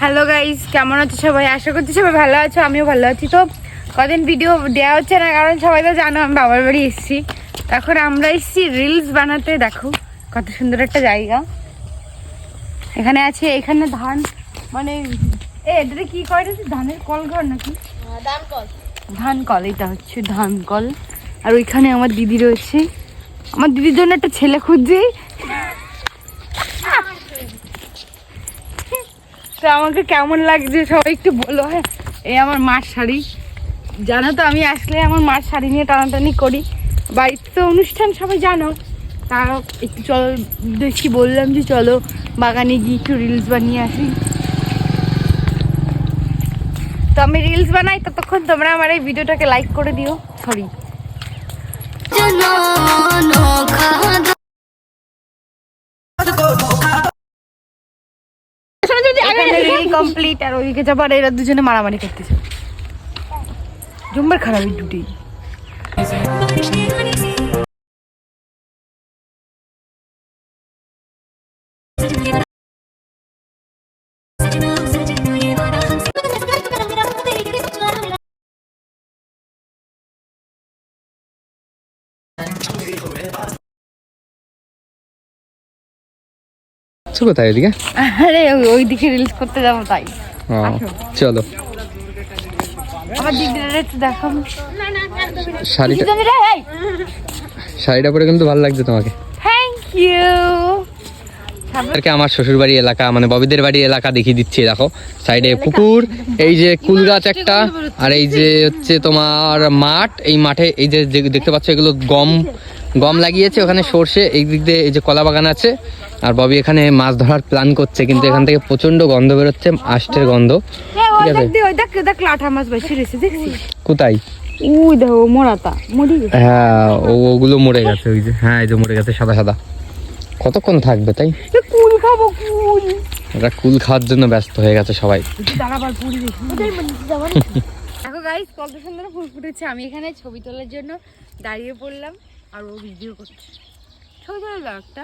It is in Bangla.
হ্যালো গাইস কেমন আছো সবাই? আশা করছি সবাই ভালো আছো আমিও ভালো আছি। তো কদিন ভিডিও দেওয়া হচ্ছে না কারণ সবাই তো জানো আমি বাবার বাড়ি এসেছি। তখন আমরা এসেছি রিলস বানাতে। দেখো কত সুন্দর একটা জায়গা। এখানে আছে এখানে ধান মানে এ এটাতে কি করে ধানের কল ঘর নাকি? ধান কল এটা হচ্ছে ধান কল। আর ওইখানে আমার দিদি রয়েছে। আমার দিদির জন্য একটা ছেলে খুঁজছি। তো আমাকে কেমন লাগছে সবাই একটু বলো হ্যাঁ। এই আমার মার শাড়ি। জানো তো, আমি আসলে আমার মার শাড়ি নিয়ে টানাটানি করি। বাড়িতে তো অনুষ্ঠান, সবাই জানো। তাও একটু চলো, দেখি বললাম যে চলো বাগানে গিয়ে একটু রিলস বানিয়ে আসি। তো আমি রিলস বানাই, ততক্ষণ তোমরা আমার এই ভিডিওটাকে লাইক করে দিও। সরি রিল কমপ্লিট আর ওইদিকে যাবার এরা দুজনে মারামারি করতেছে। জুম্বার খারাপ দুটি। আছো কোথায় এদিকে? আরে ওই- ওইদিকে রিলস করতে যাব তাই। চলো। শাড়িটা শাড়িটা পরে কিন্তু ভালো লাগছে তোমাকে। থ্যাংক ইউ তাদেরকে আমার শ্বশুর বাড়ি এলাকা মানে ববিদের বাড়ি এলাকা দেখিয়ে দিচ্ছি দেখো। সাইডে পুকুর এই যে কুল গাছ একটা আর এই যে হচ্ছে তোমার মাঠ এই মাঠে এই যে দেখতে পাচ্ছ এগুলো গম গম লাগিয়েছে ওখানে সর্ষে এই দিক দিয়ে এই যে কলা বাগান আছে। আর ববি এখানে মাছ ধরার প্ল্যান করছে কিন্তু এখান থেকে প্রচণ্ড গন্ধ বেরোচ্ছে আষ্টের গন্ধ। কোথায়? উই দেখো মরি হ্যাঁ ওগুলো মরে গেছে ওই যে হ্যাঁ এই যে মরে গেছে সাদা সাদা। কতক্ষণ থাকবে তাই? কুল খাব কুল। ওরা কুল খাওয়ার জন্য ব্যস্ত হয়ে গেছে সবাই। দাঁড়াবার পুরি দেখি দেখো গাইস কত সুন্দর ফুল ফুটেছে। আমি এখানে ছবি তোলার জন্য দাঁড়িয়ে পড়লাম। আর ও ভিডিও করছে। ছবি তোলা একটা